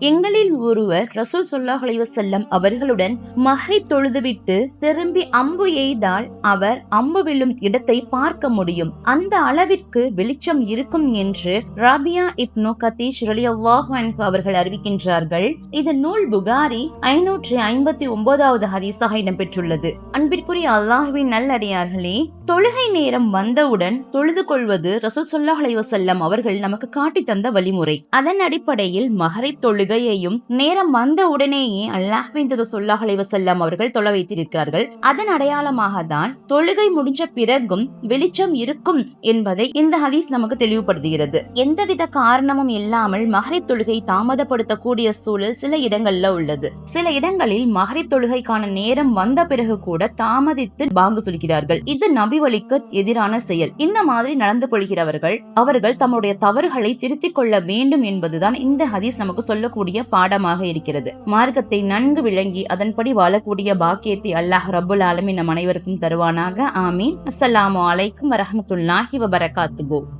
எங்களில் ஒருவர் ரசூல் சொல்லாஹ் செல்லம் அவர்களுடன் மஹ்ரிப் தொழுதுவிட்டு திரும்பி அம்பு எய்தால் அவர் அம்பு விழும் இடத்தை பார்க்க முடியும். அந்த அளவிற்கு வெளிச்சம் இருக்கும் என்று ராபியா இப்னு கத்தீஷ் ரலியல்லாஹு அவர்கள் அறிவிக்கின்றார்கள். இது நூல் புகாரி ஐநூற்றி ஐம்பத்தி ஒன்பதாவது ஹதீஸாக இடம்பெற்றுள்ளது. அன்பிற்குரிய அல்லாஹுவின் நல்லடியார்களே தொழுகை நேரம் வந்தவுடன் தொழுது கொள்வது ரசூல் சொல்லாஹ் செல்லம் அவர்கள் நமக்கு காட்டி தந்த வழிமுறை. அதன் அடிப்படையில் மகரை தொழுகையையும் நேரம் வந்த உடனேயே அல்லாஹ்வின் சொல்லாஹலை வசல்லாம் அவர்கள் தொலை வைத்திருக்கிறார்கள். அதன் அடையாளமாக தான் தொழுகை முடிஞ்ச பிறகும் வெளிச்சம் இருக்கும் என்பதை இந்த ஹதீஸ் நமக்கு தெளிவுபடுத்துகிறது. எந்தவித காரணமும் இல்லாமல் மகரிப் தொழுகை தாமதப்படுத்தக்கூடிய சூழல் சில இடங்கள்ல உள்ளது. சில இடங்களில் மகரிப் தொழுகைக்கான நேரம் வந்த பிறகு கூட தாமதித்து பாங்கு சொல்கிறார்கள். இது நபி வழிக்கு எதிரான செயல். இந்த மாதிரி நடந்து கொள்கிறவர்கள் அவர்கள் தம்முடைய தவறுகளை திருத்திக் கொள்ள வேண்டும் என்பதுதான் இந்த ஹதீஸ் நமக்கு சொல்லக்கூடிய பாடமாக இருக்கிறது. மார்க்கத்தை நன்கு விளங்கி அதன்படி வாழக்கூடிய பாக்கியத்தை அல்லாஹ் ரபுல் ஆலமின் நம் அனைவருக்கும் தருவானாக. ஆமீன். அஸ்ஸலாமு அலைக்கும் வரஹமத்துல்லாஹி வபரகாத்துகோ